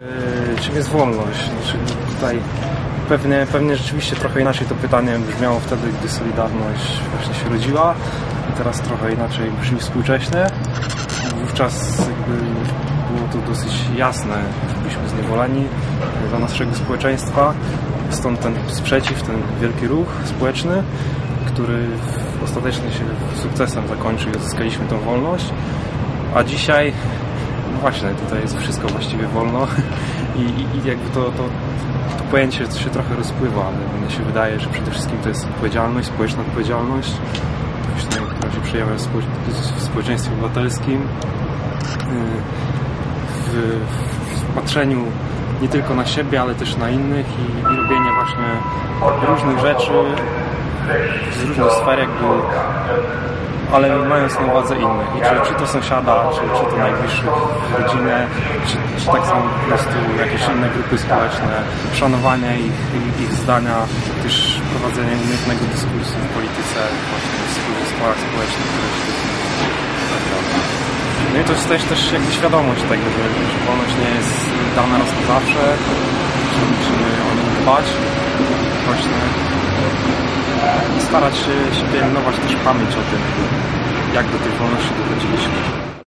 Yy, Czym jest wolność? Znaczy tutaj pewnie, pewnie rzeczywiście trochę inaczej to pytanie brzmiało wtedy, gdy Solidarność właśnie się rodziła i teraz trochę inaczej brzmi współcześnie. Wówczas jakby było to dosyć jasne, że byliśmy zniewoleni dla naszego społeczeństwa. Stąd ten sprzeciw, ten wielki ruch społeczny, który ostatecznie się sukcesem zakończył i odzyskaliśmy tą wolność. A dzisiaj no właśnie, tutaj jest wszystko właściwie wolno. I, i, i jakby to, to, to pojęcie się trochę rozpływa, ale mnie się wydaje, że przede wszystkim to jest odpowiedzialność, społeczna odpowiedzialność, która się przejawia w społeczeństwie obywatelskim, yy, w, w patrzeniu nie tylko na siebie, ale też na innych i, i robienie właśnie różnych rzeczy z różnych sfer jakby ale mając na uwadze innych. I czy, czy to sąsiada, czy, czy to najbliższych w rodzinie, czy, czy tak samo po prostu jakieś inne grupy społeczne, szanowanie ich, ich, zdania, też prowadzenie umiejętnego dyskursu w polityce, właśnie w zespołach społecznych, które się. No i to jest też, też jakby świadomość tego, że, że wolność nie jest dana raz na zawsze, musimy o nią dbać, właśnie starać się, się pielęgnować też pamięć o tym, jak do tej wolności dochodziliśmy.